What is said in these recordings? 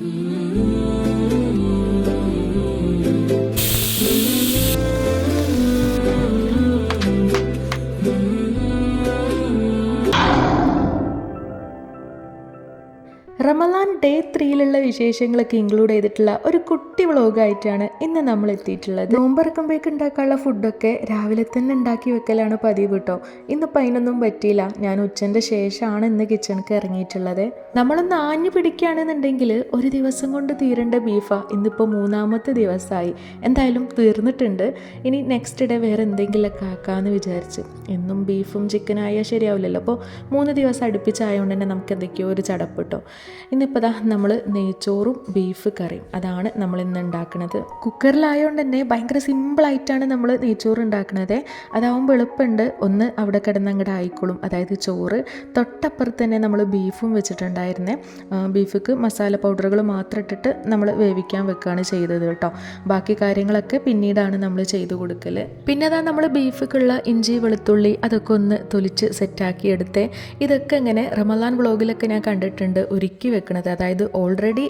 Mm-hmm. റമലാൻ day ത്രീയിലുള്ള വിശേഷങ്ങളൊക്കെ include ചെയ്തിട്ടുള്ള ഒരു കുട്ടി വ്ളോഗായിട്ടാണ് ഇന്ന് നമ്മൾ എത്തിയിട്ടുള്ളത്. നോമ്പറക്കുമ്പോഴേക്ക് ഉണ്ടാക്കാനുള്ള ഫുഡൊക്കെ രാവിലെ തന്നെ ഉണ്ടാക്കി വെക്കലാണ് പതിവ് കേട്ടോ. ഇന്നിപ്പോൾ അതിനൊന്നും പറ്റിയില്ല. ഞാൻ ഉച്ചന്റെ ശേഷമാണ് ഇന്ന് കിച്ചണിക്ക് ഇറങ്ങിയിട്ടുള്ളത്. നമ്മളൊന്ന് ആഞ്ഞു പിടിക്കുകയാണെന്നുണ്ടെങ്കിൽ ഒരു ദിവസം കൊണ്ട് തീരേണ്ട ബീഫാ ഇന്നിപ്പോൾ മൂന്നാമത്തെ ദിവസമായി. എന്തായാലും തീർന്നിട്ടുണ്ട്. ഇനി നെക്സ്റ്റ് ഡേ വേറെ എന്തെങ്കിലുമൊക്കെ ആക്കാമെന്ന് വിചാരിച്ച്. എന്നും ബീഫും ചിക്കനും ആയാൽ ശരിയാവില്ലല്ലോ. അപ്പോൾ മൂന്ന് ദിവസം അടുപ്പിച്ചായതുകൊണ്ട് തന്നെ നമുക്ക് എന്തൊക്കെയോ ഒരു ചടപ്പ് കേട്ടോ. ഇന്നിപ്പോൾ ദാ നമ്മൾ നെയ്ച്ചോറും ബീഫ് കറിയും. അതാണ് നമ്മൾ ഇന്ന് ഉണ്ടാക്കുന്നത് കുക്കറിലായതുകൊണ്ട് തന്നെ ഭയങ്കര സിമ്പിളായിട്ടാണ് നമ്മൾ നെയ്ച്ചോറ് ഉണ്ടാക്കുന്നത് അതാവുമ്പോൾ എളുപ്പമുണ്ട് ഒന്ന് അവിടെ കിടന്ന് അങ്ങോട്ട് ആയിക്കോളും. അതായത് ചോറ്. തൊട്ടപ്പുറത്ത് തന്നെ നമ്മൾ ബീഫും വെച്ചിട്ടുണ്ടായിരുന്നേ. ബീഫുക്ക് മസാല പൗഡറുകൾ മാത്രം ഇട്ടിട്ട് നമ്മൾ വേവിക്കാൻ വെക്കുകയാണ് ചെയ്തത് കേട്ടോ. ബാക്കി കാര്യങ്ങളൊക്കെ പിന്നീടാണ് നമ്മൾ ചെയ്തു കൊടുക്കൽ പിന്നെ അതാ നമ്മൾ ബീഫിക്കുള്ള ഇഞ്ചി വെളുത്തുള്ളി അതൊക്കെ ഒന്ന് തൊലിച്ച് സെറ്റാക്കി എടുത്ത്. ഇതൊക്കെ ഇങ്ങനെ റമലാൻ വ്ളോഗിലൊക്കെ ഞാൻ കണ്ടിട്ടുണ്ട്. ഒരുക്കി വെക്കുന്നത് അതായത് ഓൾറെഡി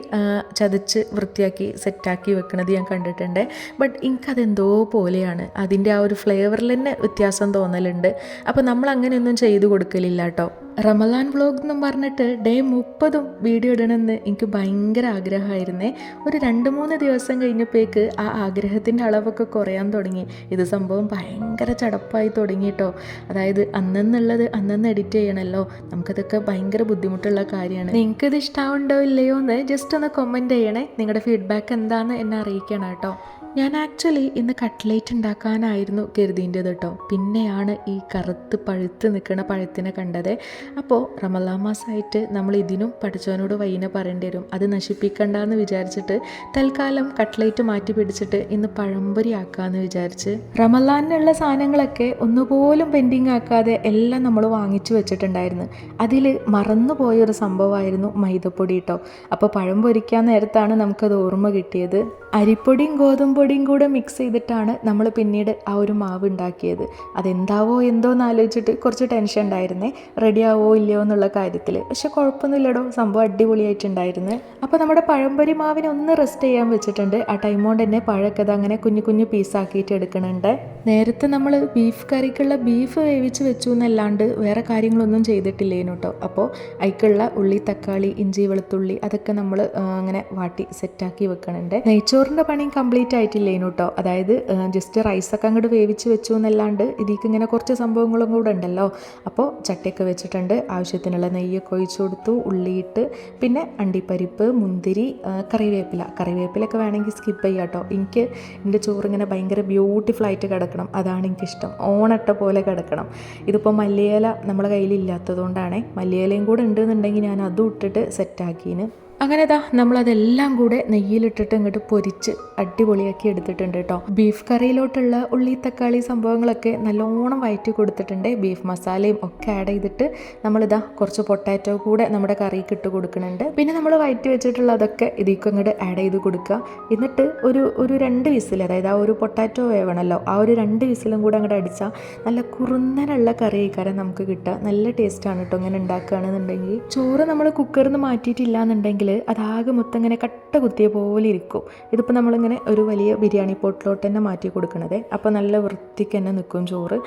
ചതച്ച് വൃത്തിയാക്കി സെറ്റാക്കി വെക്കുന്നത് ഞാൻ കണ്ടിട്ടുണ്ട്. ബട്ട് എനിക്കതെന്തോ പോലെയാണ്. അതിന്റെ ആ ഒരു ഫ്ലേവറിൽ തന്നെ വ്യത്യാസം തോന്നലുണ്ട്. അപ്പോൾ നമ്മൾ അങ്ങനെയൊന്നും ചെയ്തു കൊടുക്കലില്ല കേട്ടോ. റമലാൻ വ്ളോഗ് എന്നും പറഞ്ഞിട്ട് ഡേ മുപ്പതും വീഡിയോ ഇടണമെന്ന് എനിക്ക് ഭയങ്കര ആഗ്രഹമായിരുന്നേ. ഒരു രണ്ട് മൂന്ന് ദിവസം കഴിഞ്ഞപ്പോഴേക്ക് ആ ആഗ്രഹത്തിന്റെ അളവൊക്കെ കുറയാൻ തുടങ്ങി. ഇത് സംഭവം ഭയങ്കര ചടപ്പായി തുടങ്ങി കേട്ടോ. അതായത് അന്നെന്നുള്ളത് അന്നെന്ന് എഡിറ്റ് ചെയ്യണമല്ലോ നമുക്കതൊക്കെ ഭയങ്കര ബുദ്ധിമുട്ടുള്ള കാര്യമാണ്. നിങ്ങൾക്കിത് ഇഷ്ടമുണ്ടോ ഇല്ലയോ എന്ന് ജസ്റ്റ് ഒന്ന് കമന്റ് ചെയ്യണേ. നിങ്ങളുടെ ഫീഡ്ബാക്ക് എന്താണ് എന്നെ അറിയിക്കണം കേട്ടോ. ഞാൻ ആക്ച്വലി ഇന്ന് കട്ട്ലേറ്റ് ഉണ്ടാക്കാനായിരുന്നു കരുതിന്റെത് കേട്ടോ. പിന്നെയാണ് ഈ കറുത്ത് പഴുത്ത് നിൽക്കുന്ന പഴത്തിനെ കണ്ടത്. അപ്പോൾ റമലാ മാസമായിട്ട് നമ്മൾ ഇതിനും പഠിച്ചവനോട് വൈകിനെ പറയേണ്ടി വരും. അത് നശിപ്പിക്കണ്ടെന്ന് വിചാരിച്ചിട്ട് തൽക്കാലം കട്ട്ലേറ്റ് മാറ്റി പിടിച്ചിട്ട് ഇന്ന് പഴംപൊരി ആക്കാമെന്ന് വിചാരിച്ച്. റമലാനുള്ള സാധനങ്ങളൊക്കെ ഒന്നുപോലും പെൻഡിങ് ആക്കാതെ എല്ലാം നമ്മൾ വാങ്ങിച്ചു വെച്ചിട്ടുണ്ടായിരുന്നു. അതിൽ മറന്നു പോയൊരു സംഭവമായിരുന്നു മൈദപ്പൊടി കേട്ടോ അപ്പോൾ പഴം പൊരിക്കാൻ നേരത്താണ് നമുക്കത് ഓർമ്മ കിട്ടിയത്. അരിപ്പൊടിയും ഗോതമ്പ് പൊടിയും കൂടെ മിക്സ് ചെയ്തിട്ടാണ് നമ്മൾ പിന്നീട് ആ ഒരു മാവ് ഉണ്ടാക്കിയത്. അതെന്താവോ എന്തോ എന്ന് ആലോചിച്ചിട്ട് കുറച്ച് ടെൻഷൻ ഉണ്ടായിരുന്നേ. റെഡി ആവോ ഇല്ലയോ എന്നുള്ള കാര്യത്തിൽ. പക്ഷെ കുഴപ്പമൊന്നുമില്ലടോ. സംഭവം അടിപൊളിയായിട്ടുണ്ടായിരുന്നു. അപ്പോൾ നമ്മുടെ പഴംപൊരി മാവിനെ ഒന്ന് റെസ്റ്റ് ചെയ്യാൻ വെച്ചിട്ടുണ്ട്. ആ ടൈം കൊണ്ട് തന്നെ പഴമൊക്കെ അത് അങ്ങനെ കുഞ്ഞു കുഞ്ഞു പീസാക്കിയിട്ട് എടുക്കണുണ്ട് നേരത്തെ നമ്മൾ ബീഫ് കറിക്കുള്ള ബീഫ് വേവിച്ച് വെച്ചു എന്നല്ലാണ്ട് വേറെ കാര്യങ്ങളൊന്നും ചെയ്തിട്ടില്ലേനു കേട്ടോ അപ്പോൾ അതിക്കുള്ള ഉള്ളി തക്കാളി ഇഞ്ചി വെളുത്തുള്ളി അതൊക്കെ നമ്മൾ അങ്ങനെ വാട്ടി സെറ്റാക്കി വെക്കണുണ്ട്. നെയ്ച്ചോറിന്റെ പണി കംപ്ലീറ്റ് ആയിട്ടില്ലേനു കേട്ടോ അതായത് ജസ്റ്റ് റൈസൊക്കെ അങ്ങോട്ട് വേവിച്ച് വെച്ചു എന്നല്ലാണ്ട് ഇതിക്ക് ഇങ്ങനെ കുറച്ച് സംഭവങ്ങളും കൂടെ ഉണ്ടല്ലോ. അപ്പോൾ ചട്ടിയൊക്കെ വെച്ചിട്ടുണ്ട്. ആവശ്യത്തിനുള്ള നെയ്യൊക്കെ ഒഴിച്ചു കൊടുത്തു ഉള്ളിയിട്ട് പിന്നെ അണ്ടിപ്പരിപ്പ് മുന്തിരി കറിവേപ്പില. കറിവേപ്പിലൊക്കെ വേണമെങ്കിൽ സ്കിപ്പ് ചെയ്യാം കേട്ടോ. എനിക്ക് എന്റെ ചോറ് ഇങ്ങനെ ഭയങ്കര ബ്യൂട്ടിഫുൾ ആയിട്ട് കിടക്കണം. അതാണ് എനിക്കിഷ്ടം. ഓണട്ട പോലെ കിടക്കണം. ഇതിപ്പോൾ മല്ലിയില നമ്മുടെ കയ്യിലില്ലാത്തതുകൊണ്ടാണ്. മല്ലിയിലയും കൂടെ ഉണ്ടെന്നുണ്ടെങ്കിൽ ഞാൻ അതും ഇട്ടിട്ട് സെറ്റാക്കീന് അങ്ങനെ ദാ നമ്മളതെല്ലാം കൂടെ നെയ്യിലിട്ടിട്ട് ഇങ്ങോട്ട് പൊരിച്ച് അടിപൊളിയാക്കി എടുത്തിട്ടുണ്ട് കേട്ടോ ബീഫ് കറിയിലോട്ടുള്ള ഉള്ളി തക്കാളി സംഭവങ്ങളൊക്കെ നല്ലോണം വയറ്റി കൊടുത്തിട്ടുണ്ട്. ബീഫ് മസാലയും ഒക്കെ ആഡ് ചെയ്തിട്ട് നമ്മളിതാ കുറച്ച് പൊട്ടാറ്റോ കൂടെ നമ്മുടെ കറിക്ക് ഇട്ട് കൊടുക്കുന്നുണ്ട്. പിന്നെ നമ്മൾ വയറ്റി വെച്ചിട്ടുള്ളതൊക്കെ ഇതിലേക്ക് അങ്ങോട്ട് ആഡ് ചെയ്ത് കൊടുക്കുക. എന്നിട്ട് ഒരു ഒരു രണ്ട് വിസിൽ അതായത് ആ ഒരു പൊട്ടാറ്റോ വേവണല്ലോ ആ ഒരു രണ്ട് വിസിലും കൂടെ അങ്ങോട്ട് അടിച്ചാൽ നല്ല കുറുന്നനുള്ള കറി കഴിക്കാരം നമുക്ക് കിട്ടുക. നല്ല ടേസ്റ്റാണ് കേട്ടോ ഇങ്ങനെ ഉണ്ടാക്കുകയാണെന്നുണ്ടെങ്കിൽ. ചോറ് നമ്മൾ കുക്കറിൽ നിന്ന് മാറ്റിയിട്ടില്ല എന്നുണ്ടെങ്കിൽ അതാകെ മൊത്തം ഇങ്ങനെ കട്ട കുത്തിയ പോലെ ഇരിക്കും. ഇതിപ്പോൾ നമ്മളിങ്ങനെ ഒരു വലിയ ബിരിയാണി പോട്ടിലോട്ട് തന്നെ മാറ്റി കൊടുക്കണത്. അപ്പോൾ നല്ല വൃത്തിക്ക് തന്നെ നിൽക്കും ചോറ്.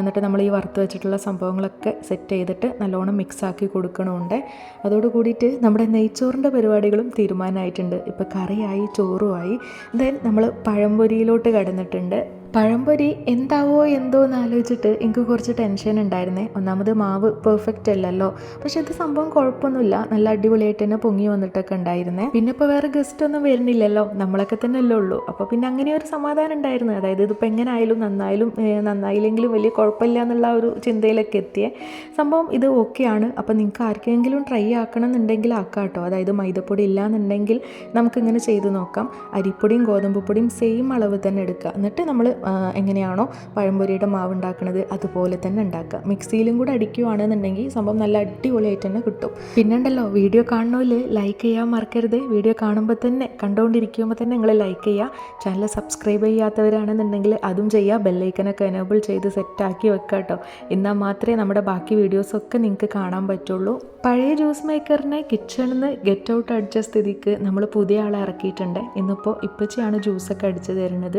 എന്നിട്ട് നമ്മൾ ഈ വറുത്ത് വെച്ചിട്ടുള്ള സംഭവങ്ങളൊക്കെ സെറ്റ് ചെയ്തിട്ട് നല്ലോണം മിക്സ് ആക്കി കൊടുക്കണമുണ്ട് അതോട് കൂടിയിട്ട് നമ്മുടെ നെയ്ച്ചോറിന്റെ പരിപാടികളും തീരുമാനമായിട്ടുണ്ട് ഇപ്പോൾ കറിയായി ചോറുമായി ദെൻ നമ്മൾ പഴംപൊരിയിലോട്ട് കടന്നിട്ടുണ്ട്. പഴംപൊരി എന്താവോ എന്തോ എന്ന് ആലോചിച്ചിട്ട് എനിക്ക് കുറച്ച് ടെൻഷൻ ഉണ്ടായിരുന്നേ. ഒന്നാമത് മാവ് പെർഫെക്റ്റ് അല്ലല്ലോ. പക്ഷെ ഇത് സംഭവം കുഴപ്പമൊന്നുമില്ല. നല്ല അടിപൊളിയായിട്ട് തന്നെ പൊങ്ങി വന്നിട്ടൊക്കെ ഉണ്ടായിരുന്നേ. പിന്നെ ഇപ്പോൾ വേറെ ഗസ്റ്റ് ഒന്നും വരുന്നില്ലല്ലോ. നമ്മളൊക്കെ തന്നെ അല്ലേ ഉള്ളൂ. അപ്പോൾ പിന്നെ അങ്ങനെ ഒരു സമാധാനം ഉണ്ടായിരുന്നു. അതായത് ഇതിപ്പോൾ എങ്ങനെ ആയാലും നന്നായാലും നന്നായില്ലെങ്കിലും വലിയ കുഴപ്പമില്ല എന്നുള്ള ഒരു ചിന്തയിലൊക്കെ എത്തിയേ. സംഭവം ഇത് ഓക്കെയാണ് അപ്പോൾ നിങ്ങൾക്ക് ആർക്കെങ്കിലും ട്രൈ ആക്കണം എന്നുണ്ടെങ്കിൽ ആക്കാം കേട്ടോ. അതായത് മൈദപ്പൊടി ഇല്ല എന്നുണ്ടെങ്കിൽ നമുക്കിങ്ങനെ ചെയ്ത് നോക്കാം. അരിപ്പൊടിയും ഗോതമ്പ് പൊടിയും സെയിം അളവ് തന്നെ എടുക്കുക. എന്നിട്ട് നമ്മൾ എങ്ങനെയാണോ പഴംപൊരിയുടെ മാവ് ഉണ്ടാക്കുന്നത് അതുപോലെ തന്നെ ഉണ്ടാക്കുക. മിക്സിയിലും കൂടെ അടിക്കുവാണെന്നുണ്ടെങ്കിൽ സംഭവം നല്ല അടിപൊളിയായിട്ട് തന്നെ കിട്ടും. പിന്നെ ഉണ്ടല്ലോ വീഡിയോ കാണണമെങ്കിൽ ലൈക്ക് ചെയ്യാൻ മറക്കരുത്. വീഡിയോ കാണുമ്പോൾ തന്നെ കണ്ടുകൊണ്ടിരിക്കുമ്പോൾ തന്നെ നിങ്ങൾ ലൈക്ക് ചെയ്യുക ചാനൽ സബ്സ്ക്രൈബ് ചെയ്യാത്തവരാണെന്നുണ്ടെങ്കിൽ അതും ചെയ്യുക ബെല്ലൈക്കനൊക്കെ എനേബിൾ ചെയ്ത് സെറ്റാക്കി വെക്കുക കേട്ടോ എന്നാൽ മാത്രമേ നമ്മുടെ ബാക്കി വീഡിയോസൊക്കെ നിങ്ങൾക്ക് കാണാൻ പറ്റുള്ളൂ. പഴയ ജ്യൂസ് മേക്കറിനെ കിച്ചണിൽ നിന്ന് ഗെറ്റ് ഔട്ട് അടിച്ച സ്ഥിതിക്ക് നമ്മൾ പുതിയ ആളെ ഇറക്കിയിട്ടുണ്ട്. ഇന്നിപ്പോൾ ഇപ്പച്ചിയാണ് ജ്യൂസൊക്കെ അടിച്ചു തരുന്നത്.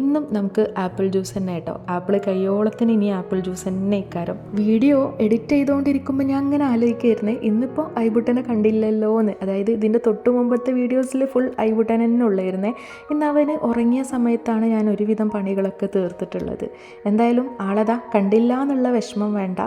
ഇന്നും നമുക്ക് ആപ്പിൾ ജ്യൂസ് തന്നെ കേട്ടോ. ആപ്പിൾ കയ്യോളത്തിന് ഇനി ആപ്പിൾ ജ്യൂസ് തന്നെ ഇക്കാരം. വീഡിയോ എഡിറ്റ് ചെയ്തുകൊണ്ടിരിക്കുമ്പോൾ ഞാൻ അങ്ങനെ ആലോചിക്കായിരുന്നേ ഇന്നിപ്പോൾ ഐബുട്ടനെ കണ്ടില്ലല്ലോ എന്ന് അതായത് ഇതിന്റെ തൊട്ട് മുമ്പത്തെ വീഡിയോസിൽ ഫുൾ ഐബുട്ടൻ തന്നെ ഉള്ളായിരുന്നേ. ഇന്ന് അവന് ഉറങ്ങിയ സമയത്താണ് ഞാൻ ഒരുവിധം പണികളൊക്കെ തീർത്തിട്ടുള്ളത്. എന്തായാലും ആളതാ കണ്ടില്ല എന്നുള്ള വിഷമം വേണ്ട.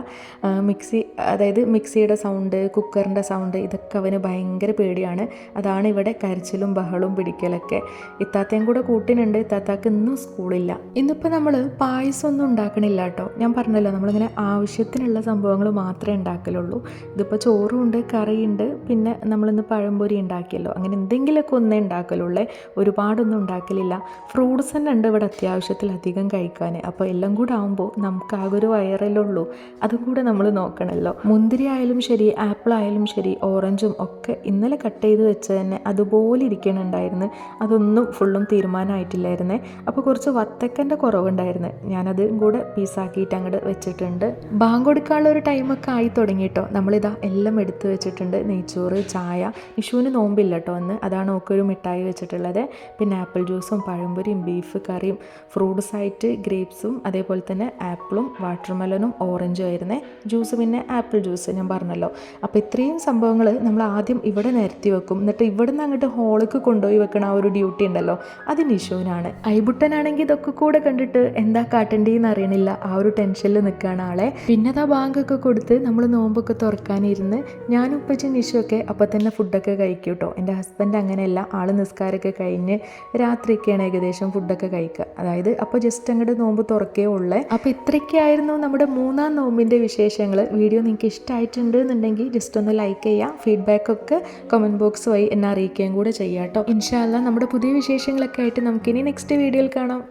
മിക്സി അതായത് മിക്സിയുടെ സൗണ്ട് കുക്കറിന്റെ സൗണ്ട് ഇതൊക്കെ അവന് ഭയങ്കര പേടിയാണ്. അതാണ് ഇവിടെ കരച്ചിലും ബഹളും പിടിക്കലൊക്കെ. ഇത്താത്തയും കൂടെ കൂട്ടിനുണ്ട് ഇത്താത്താക്ക് ഇന്നും സ്കൂളില്ല. ഇന്നിപ്പോൾ നമ്മൾ പായസം ഒന്നും ഉണ്ടാക്കണില്ല കേട്ടോ ഞാൻ പറഞ്ഞല്ലോ നമ്മളിങ്ങനെ ആവശ്യത്തിനുള്ള സംഭവങ്ങൾ മാത്രമേ ഉണ്ടാക്കലുള്ളൂ. ഇതിപ്പോൾ ചോറും ഉണ്ട് കറിയുണ്ട് പിന്നെ നമ്മളിന്ന് പഴംപൊരി ഉണ്ടാക്കിയല്ലോ. അങ്ങനെ എന്തെങ്കിലുമൊക്കെ ഒന്നേ ഉണ്ടാക്കലുള്ളേ. ഒരുപാടൊന്നും ഉണ്ടാക്കലില്ല. ഫ്രൂട്ട്സ് തന്നെ ഉണ്ട് ഇവിടെ അത്യാവശ്യത്തിലധികം കഴിക്കാൻ അപ്പോൾ എല്ലാം കൂടെ ആകുമ്പോൾ നമുക്ക് ആകെ ഒരു വയറല്ലുള്ളൂ. അതും കൂടെ നമ്മൾ നോക്കണമല്ലോ മുന്തിരി ആയാലും ശരി ആപ്പിൾ ആയാലും ശരി ഓറഞ്ചും ഒക്കെ ഇന്നലെ കട്ട് ചെയ്ത് വെച്ച് തന്നെ അതുപോലെ ഇരിക്കണുണ്ടായിരുന്നു. അതൊന്നും ഫുള്ളും തീരുമാനമായിട്ടില്ലായിരുന്നേ. അപ്പോൾ കുറച്ച് വത്തക്കന്റെ കുറവുണ്ടായിരുന്നു. ഞാനത് കൂടെ പീസാക്കിയിട്ട് അങ്ങോട്ട് വെച്ചിട്ടുണ്ട്. ബാങ്ക് കൊടുക്കാനുള്ള ഒരു ടൈമൊക്കെ ആയി തുടങ്ങിയിട്ടോ നമ്മളിതാ എല്ലാം എടുത്തു വെച്ചിട്ടുണ്ട്. നെയ്ച്ചോറ് ചായ. ഇഷുവിന് നോമ്പില്ല കേട്ടോ അന്ന്. അതാണ് ഓക്കൊരു മിഠായി വെച്ചിട്ടുള്ളത്. പിന്നെ ആപ്പിൾ ജ്യൂസും പഴംപൊരിയും ബീഫ് കറിയും ഫ്രൂട്ട്സ് ആയിട്ട് ഗ്രേപ്സും അതേപോലെ തന്നെ ആപ്പിളും വാട്ടർമെലനും ഓറഞ്ചും ആയിരുന്നേ. ജ്യൂസ് പിന്നെ ആപ്പിൾ ജ്യൂസ് ഞാൻ പറഞ്ഞല്ലോ. അപ്പോൾ ഇത്രയും സംഭവങ്ങൾ നമ്മൾ ആദ്യം ഇവിടെ നിരത്തി വെക്കും. എന്നിട്ട് ഇവിടെ നിന്ന് അങ്ങോട്ട് ഹോളിക്ക് കൊണ്ടുപോയി വെക്കണ ആ ഒരു ഡ്യൂട്ടി ഉണ്ടല്ലോ. അതിന് ഇഷുവിനാണ് ഐബുട്ടനാണെങ്കിൽ ഇതൊക്കെ കൂടെ കണ്ടിട്ട് എന്താ കാട്ടേണ്ടതെന്ന് അറിയണില്ല. ആ ഒരു ടെൻഷനിൽ നിൽക്കുകയാണ് ആളെ. പിന്നെ അതാ ബാങ്കൊക്കെ കൊടുത്ത് നമ്മൾ നോമ്പൊക്കെ തുറക്കാനിരുന്ന് ഞാനും ഉപ്പച്ചും നിഷുമൊക്കെ അപ്പം തന്നെ ഫുഡൊക്കെ കഴിക്കും കേട്ടോ എന്റെ ഹസ്ബൻഡ് അങ്ങനെയല്ല. ആൾ നിസ്കാരമൊക്കെ കഴിഞ്ഞ് രാത്രിയൊക്കെയാണ് ഏകദേശം ഫുഡൊക്കെ കഴിക്കുക അതായത് അപ്പോൾ ജസ്റ്റ് അങ്ങോട്ട് നോമ്പ് തുറക്കേ ഉള്ളേ. അപ്പോൾ ഇത്രയ്ക്കായിരുന്നു നമ്മുടെ മൂന്നാം നോമ്പിന്റെ വിശേഷങ്ങൾ വീഡിയോ നിങ്ങൾക്ക് ഇഷ്ടമായിട്ടുണ്ട് എന്നുണ്ടെങ്കിൽ ജസ്റ്റ് ഒന്ന് ലൈക്ക് ചെയ്യുക ഫീഡ്ബാക്കൊക്കെ കമന്റ് ബോക്സ് വഴി എന്നെ അറിയിക്കുകയും കൂടെ ചെയ്യാം കേട്ടോ ഇൻഷാല്ല നമ്മുടെ പുതിയ വിശേഷങ്ങളൊക്കെ ആയിട്ട് നമുക്കിനി നെക്സ്റ്റ് വീഡിയോയിൽ കാണാം.